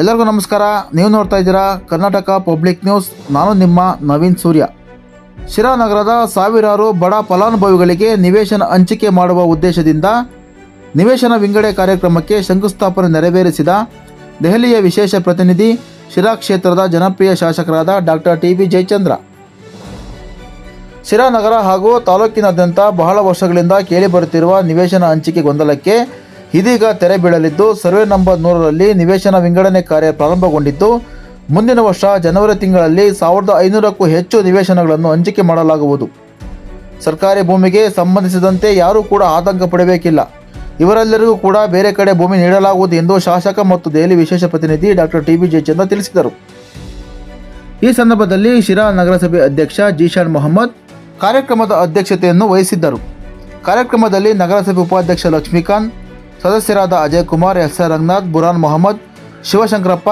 ಎಲ್ಲರಿಗೂ ನಮಸ್ಕಾರ. ನೀವು ನೋಡ್ತಾ ಇದ್ದೀರಾ ಕರ್ನಾಟಕ ಪಬ್ಲಿಕ್ ನ್ಯೂಸ್ ನಾನು ನಿಮ್ಮ ನವೀನ್ ಸೂರ್ಯ. ಶಿರಾ ನಗರದ ಸಾವಿರಾರು ಬಡ ಫಲಾನುಭವಿಗಳಿಗೆ ನಿವೇಶನ ಹಂಚಿಕೆ ಮಾಡುವ ಉದ್ದೇಶದಿಂದ ನಿವೇಶನ ವಿಂಗಡೆ ಕಾರ್ಯಕ್ರಮಕ್ಕೆ ಶಂಕುಸ್ಥಾಪನೆ ನೆರವೇರಿಸಿದ ದೆಹಲಿಯ ವಿಶೇಷ ಪ್ರತಿನಿಧಿ ಶಿರಾ ಕ್ಷೇತ್ರದ ಜನಪ್ರಿಯ ಶಾಸಕರಾದ doctor T B Jayachandra. Shira ನಗರ ಹಾಗೂ ತಾಲೂಕಿನಾದ್ಯಂತ ಬಹಳ ವರ್ಷಗಳಿಂದ ಕೇಳಿಬರುತ್ತಿರುವ ನಿವೇಶನ ಹಂಚಿಕೆ ಗೊಂದಲಕ್ಕೆ ಇದೀಗ ತೆರೆ ಬೀಳಲಿದ್ದು, ಸರ್ವೆ ನಂಬರ್ ನೂರರಲ್ಲಿ ನಿವೇಶನ ವಿಂಗಡಣೆ ಕಾರ್ಯ ಪ್ರಾರಂಭಗೊಂಡಿದ್ದು, ಮುಂದಿನ ವರ್ಷ ಜನವರಿ ತಿಂಗಳಲ್ಲಿ ಸಾವಿರದ ಐನೂರಕ್ಕೂ ಹೆಚ್ಚು ನಿವೇಶನಗಳನ್ನು ಹಂಚಿಕೆ ಮಾಡಲಾಗುವುದು. ಸರ್ಕಾರಿ ಭೂಮಿಗೆ ಸಂಬಂಧಿಸಿದಂತೆ ಯಾರೂ ಕೂಡ ಆತಂಕ ಪಡಬೇಕಿಲ್ಲ. ಇವರೆಲ್ಲರಿಗೂ ಕೂಡ ಬೇರೆ ಕಡೆ ಭೂಮಿ ನೀಡಲಾಗುವುದು ಎಂದು ಶಾಸಕ ಮತ್ತು ದೆಹಲಿ ವಿಶೇಷ ಪ್ರತಿನಿಧಿ ಡಾಕ್ಟರ್ ಟಿ ಬಿ ಜಯಚಂದ್ರ ತಿಳಿಸಿದರು. ಈ ಸಂದರ್ಭದಲ್ಲಿ ಶಿರಾ ನಗರಸಭೆ ಅಧ್ಯಕ್ಷ ಜೀಶಾನ್ ಮೊಹಮ್ಮದ್ ಕಾರ್ಯಕ್ರಮದ ಅಧ್ಯಕ್ಷತೆಯನ್ನು ವಹಿಸಿದ್ದರು. ಕಾರ್ಯಕ್ರಮದಲ್ಲಿ ನಗರಸಭೆ ಉಪಾಧ್ಯಕ್ಷ ಲಕ್ಷ್ಮೀಕಾಂತ್ ಸದಸ್ಯರಾದ ಅಜಯ್ ಕುಮಾರ್ ಎಸ್ ಆರ್ ರಂಗನಾಥ್ ಬುರಾನ್ ಮೊಹಮ್ಮದ್ ಶಿವಶಂಕರಪ್ಪ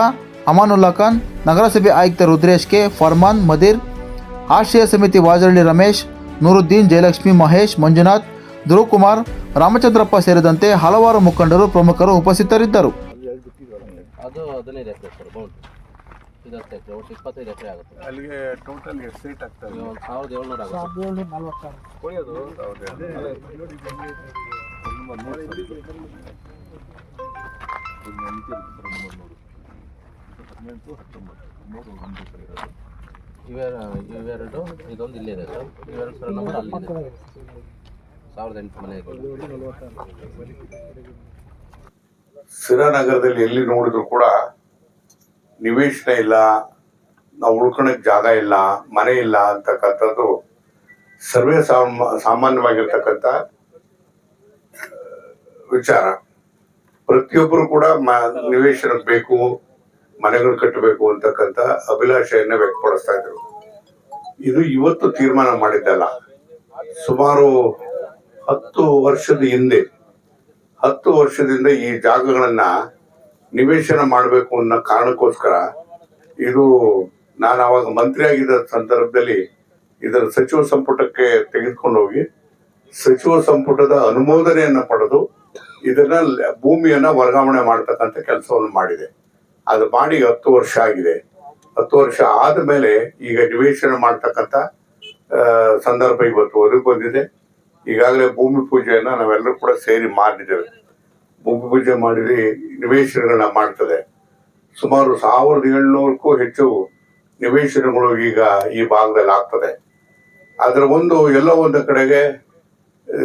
ಅಮಾನುಲ್ಲಾ ಖಾನ್ ನಗರಸಭೆ ಆಯುಕ್ತ ರುದ್ರೇಶ್ ಕೆ ಫರ್ಮಾನ್ ಮದೀರ್ ಆಶ್ರಯ ಸಮಿತಿ ವಾಜರಳ್ಳಿ ರಮೇಶ್ ನೂರುದ್ದೀನ್ ಜಯಲಕ್ಷ್ಮಿ ಮಹೇಶ್ ಮಂಜುನಾಥ್ ಧ್ರುವಕುಮಾರ್ ರಾಮಚಂದ್ರಪ್ಪ ಸೇರಿದಂತೆ ಹಲವಾರು ಮುಖಂಡರು ಪ್ರಮುಖರು ಉಪಸ್ಥಿತರಿದ್ದರು. ಅದು ಹದಿನೈದು ಎಕರೆ ಸರ್ ಬೌಂಡ್ರಿ ಇದು ಹತ್ತು ಎಕರೆ ಒಟ್ಟು ಇಪ್ಪತ್ತೈದು ಎಕರೆ ಆಗುತ್ತೆ. ಅಲ್ಲಿಗೆ ಟೋಟಲ್ ಎಷ್ಟು ಸೀಟ್ ಆಗ್ತದೆ? ಈಗ ಒಂದು ಸಾವಿರದ ಏಳ್ನೂರು ಆಗುತ್ತೆ. ಇವೆರ ಇವೆರಡು ಇದೊಂದು ಇಲ್ಲೇ ಇದೆ ಸರ್ ಇವೆರಡು ಸರ್ ನಂಬರ್ ಅಲ್ಲಿದೆ ಸಾವಿರದ ಎಂಟು ಮನೆ ಇದೆ ಸಿರಾನಗರದಲ್ಲಿ ಎಲ್ಲಿ ನೋಡಿದ್ರು ಕೂಡ ನಿವೇಶನ ಇಲ್ಲ ನಾವು ಉಳ್ಕೊಳಕ್ ಜಾಗ ಇಲ್ಲ ಮನೆ ಇಲ್ಲ ಅಂತಕ್ಕಂಥದ್ದು ಸರ್ವೇ ಸಾಮ ಸಾಮಾನ್ಯವಾಗಿರ್ತಕ್ಕಂಥ ವಿಚಾರ. ಪ್ರತಿಯೊಬ್ಬರು ಕೂಡ ನಿವೇಶನ ಬೇಕು, ಮನೆಗಳು ಕಟ್ಟಬೇಕು ಅಂತಕ್ಕಂಥ ಅಭಿಲಾಷೆಯನ್ನ ವ್ಯಕ್ತಪಡಿಸ್ತಾ ಇದ್ರು. ಇದು ಇವತ್ತು ತೀರ್ಮಾನ ಮಾಡಿದ್ದಲ್ಲ. ಸುಮಾರು ಹತ್ತು ವರ್ಷದ ಹಿಂದೆ, ಹತ್ತು ವರ್ಷದಿಂದ ಈ ಜಾಗಗಳನ್ನ ನಿವೇಶನ ಮಾಡಬೇಕು ಅನ್ನೋ ಕಾರಣಕ್ಕೋಸ್ಕರ ಇದು ನಾನು ಅವಾಗ ಮಂತ್ರಿ ಆಗಿದ್ದ ಸಂದರ್ಭದಲ್ಲಿ ಇದರ ಸಚಿವ ಸಂಪುಟಕ್ಕೆ ತೆಗೆದುಕೊಂಡು ಹೋಗಿ, ಸಚಿವ ಸಂಪುಟದ ಅನುಮೋದನೆಯನ್ನು ಪಡೆದು ಇದನ್ನ ಭೂಮಿಯನ್ನ ವರ್ಗಾವಣೆ ಮಾಡ್ತಕ್ಕಂಥ ಕೆಲಸವನ್ನು ಮಾಡಿದೆ. ಅದು ಮಾಡಿ ಹತ್ತು ವರ್ಷ ಆಗಿದೆ. ಹತ್ತು ವರ್ಷ ಆದ ಮೇಲೆ ಈಗ ನಿವೇಶನ ಮಾಡ್ತಕ್ಕಂಥ ಸಂದರ್ಭ ಇವತ್ತು ಒದಗಿ ಬಂದಿದೆ. ಈಗಾಗಲೇ ಭೂಮಿ ಪೂಜೆಯನ್ನ ನಾವೆಲ್ಲರೂ ಕೂಡ ಸೇರಿ ಮಾಡಿದ್ದೇವೆ. ಭೂಮಿ ಪೂಜೆ ಮಾಡಿದ್ರೆ ನಿವೇಶನಗಳನ್ನ ಮಾಡ್ತದೆ. ಸುಮಾರು ಸಾವಿರದ ಏಳ್ನೂರಕ್ಕೂ ಹೆಚ್ಚು ನಿವೇಶನಗಳು ಈಗ ಈ ಭಾಗದಲ್ಲಿ ಆಗ್ತದೆ. ಅದರ ಒಂದು ಎಲ್ಲೋ ಒಂದು ಕಡೆಗೆ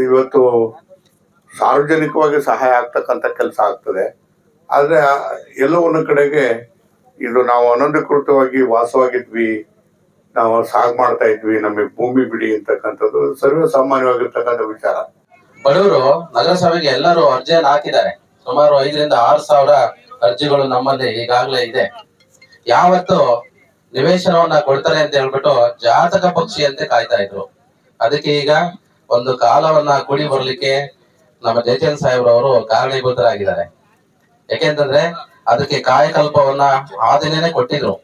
ಇವತ್ತು ಸಾರ್ವಜನಿಕವಾಗಿ ಸಹಾಯ ಆಗ್ತಕ್ಕಂಥ ಕೆಲಸ ಆಗ್ತದೆ. ಆದರೆ ಎಲ್ಲೋ ಒಂದು ಕಡೆಗೆ ಇದು ನಾವು ಅನಧಿಕೃತವಾಗಿ ವಾಸವಾಗಿದ್ವಿ, ನಾವು ಸಾಗ್ ಮಾಡ್ತಾ ಇದ್ವಿ, ನಮಗೆ ಭೂಮಿ ಬಿಡಿ ಅಂತಕ್ಕಂಥದ್ದು ಸರ್ವೇ ಸಾಮಾನ್ಯವಾಗಿರ್ತಕ್ಕಂಥ ವಿಚಾರ. ಬಡವರು ನಗರಸಭೆಗೆ ಎಲ್ಲರೂ ಅರ್ಜಿಯನ್ನು ಹಾಕಿದ್ದಾರೆ. ಸುಮಾರು ಐದರಿಂದ ಆರು ಸಾವಿರ ಅರ್ಜಿಗಳು ನಮ್ಮಲ್ಲಿ ಈಗಾಗಲೇ ಇದೆ. ಯಾವತ್ತು ನಿವೇಶನವನ್ನ ಕೊಡ್ತಾರೆ ಅಂತ ಹೇಳ್ಬಿಟ್ಟು ಜಾತಕ ಪಕ್ಷಿಯಂತೆ ಕಾಯ್ತಾ ಇದ್ರು. ಅದಕ್ಕೆ ಈಗ ಒಂದು ಕಾಲವನ್ನ ಕೂಡಿ ಬರ್ಲಿಕ್ಕೆ ನಮ್ಮ ಜಯಚಂದ್ ಸಾಹೇಬ್ರವರು ಕಾರಣೀಭೂತರಾಗಿದ್ದಾರೆ. ಯಾಕೆಂತಂದ್ರೆ ಅದಕ್ಕೆ ಕಾಯಕಲ್ಪವನ್ನ ಆ ದಿನನೇ ಕೊಟ್ಟಿದ್ರು.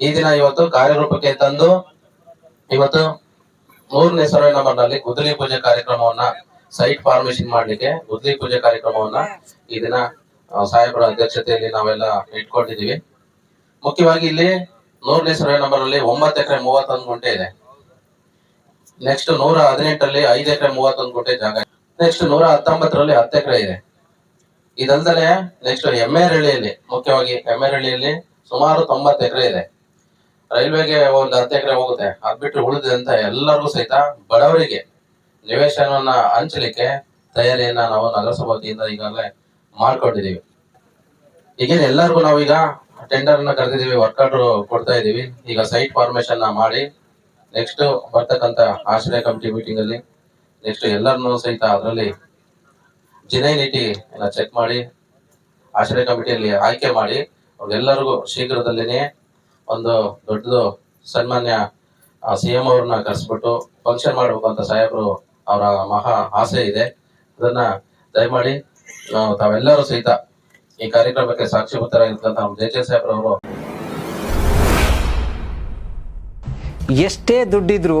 ಈ ದಿನ ಇವತ್ತು ಕಾರ್ಯರೂಪಕ್ಕೆ ತಂದು ಇವತ್ತು ಮೂರನೇ ಸರ್ವೆ ನಂಬರ್ನಲ್ಲಿ ಗುದ್ದಲಿ ಪೂಜೆ ಕಾರ್ಯಕ್ರಮವನ್ನ ಸೈಟ್ ಫಾರ್ಮೇಶನ್ ಮಾಡ್ಲಿಕ್ಕೆ ಗುದ್ದಲಿ ಪೂಜೆ ಕಾರ್ಯಕ್ರಮವನ್ನ ಈ ದಿನ ಸಾಹೇಬರ ಅಧ್ಯಕ್ಷತೆಯಲ್ಲಿ ನಾವೆಲ್ಲ ಇಟ್ಕೊಂಡಿದೀವಿ ಮುಖ್ಯವಾಗಿ ಇಲ್ಲಿ ನೂರನೇ ಸರ್ವೆ ನಂಬರ್ ಅಲ್ಲಿ ಒಂಬತ್ತು ಎಕರೆ ಮೂವತ್ತೊಂದು ಗುಂಟೆ ಇದೆ. ನೆಕ್ಸ್ಟ್ ನೂರ ಹದಿನೆಂಟರಲ್ಲಿ ಐದು ಎಕರೆ ಮೂವತ್ತೊಂದು ಗುಂಟೆ ಜಾಗ ನೆಕ್ಸ್ಟ್ ನೂರ ಹತ್ತೊಂಬತ್ತರಲ್ಲಿ ಹತ್ತು ಎಕರೆ ಇದೆ ಇದಲ್ದಲೆ ನೆಕ್ಸ್ಟ್ ಎಮ್ಮೆರಳ್ಳಿಯಲ್ಲಿ ಮುಖ್ಯವಾಗಿ ಎಮ್ಮೆರಳ್ಳಿಯಲ್ಲಿ ಸುಮಾರು ತೊಂಬತ್ತು ಎಕರೆ ಇದೆ. ರೈಲ್ವೆಗೆ ಒಂದು ಹತ್ತು ಎಕರೆ ಹೋಗುತ್ತೆ. ಅದ್ ಬಿಟ್ಟು ಉಳಿದಂತ ಎಲ್ಲರಿಗೂ ಸಹಿತ ಬಡವರಿಗೆ ನಿವೇಶನವನ್ನ ಹಂಚಲಿಕ್ಕೆ ತಯಾರಿಯನ್ನ ನಾವು ನಗರಸಭಾ ವತಿಯಿಂದ ಈಗಾಗಲೇ ಮಾಡ್ಕೊಂಡಿದೀವಿ. ಈಗೇನು ಎಲ್ಲರಿಗೂ ನಾವೀಗ ಟೆಂಡರ್ ಅನ್ನ ಕರೆದಿದೀವಿ ವರ್ಕರ್ ಕೊಡ್ತಾ ಇದೀವಿ. ಈಗ ಸೈಟ್ ಫಾರ್ಮೇಶನ್ ಮಾಡಿ ನೆಕ್ಸ್ಟ್ ಬರ್ತಕ್ಕಂತ ಆಶ್ರಯ ಕಮಿಟಿ ಮೀಟಿಂಗ್ ಅಲ್ಲಿ ನೆಕ್ಸ್ಟ್ ಎಲ್ಲರನ್ನೂ ಸಹಿತ ಅದರಲ್ಲಿ ಜಿನೈನಿಟಿ ಎಲ್ಲ ಚೆಕ್ ಮಾಡಿ, ಆಶ್ರಯ ಕಮಿಟಿಯಲ್ಲಿ ಆಯ್ಕೆ ಮಾಡಿ, ಅವ್ರಿಗೆಲ್ಲರಿಗೂ ಶೀಘ್ರದಲ್ಲಿನೇ ಒಂದು ದೊಡ್ಡದು ಸನ್ಮಾನ್ಯ ಸಿ ಎಂ ಅವ್ರನ್ನ ಕರೆಸ್ಬಿಟ್ಟು ಫಂಕ್ಷನ್ ಮಾಡಬೇಕು ಅಂತ ಸಾಹೇಬರು ಅವರ ಮಹಾ ಆಸೆ ಇದೆ. ಅದನ್ನ ದಯಮಾಡಿ ತಾವೆಲ್ಲರೂ ಸಹಿತ ಈ ಕಾರ್ಯಕ್ರಮಕ್ಕೆ ಸಾಕ್ಷಿಭೂತರಾಗಿರ್ತಕ್ಕಂಥ ನಮ್ಮ ಜೆ ಸಾಹೇಬ್ರವರು ಎಷ್ಟೇ ದುಡ್ಡಿದ್ರೂ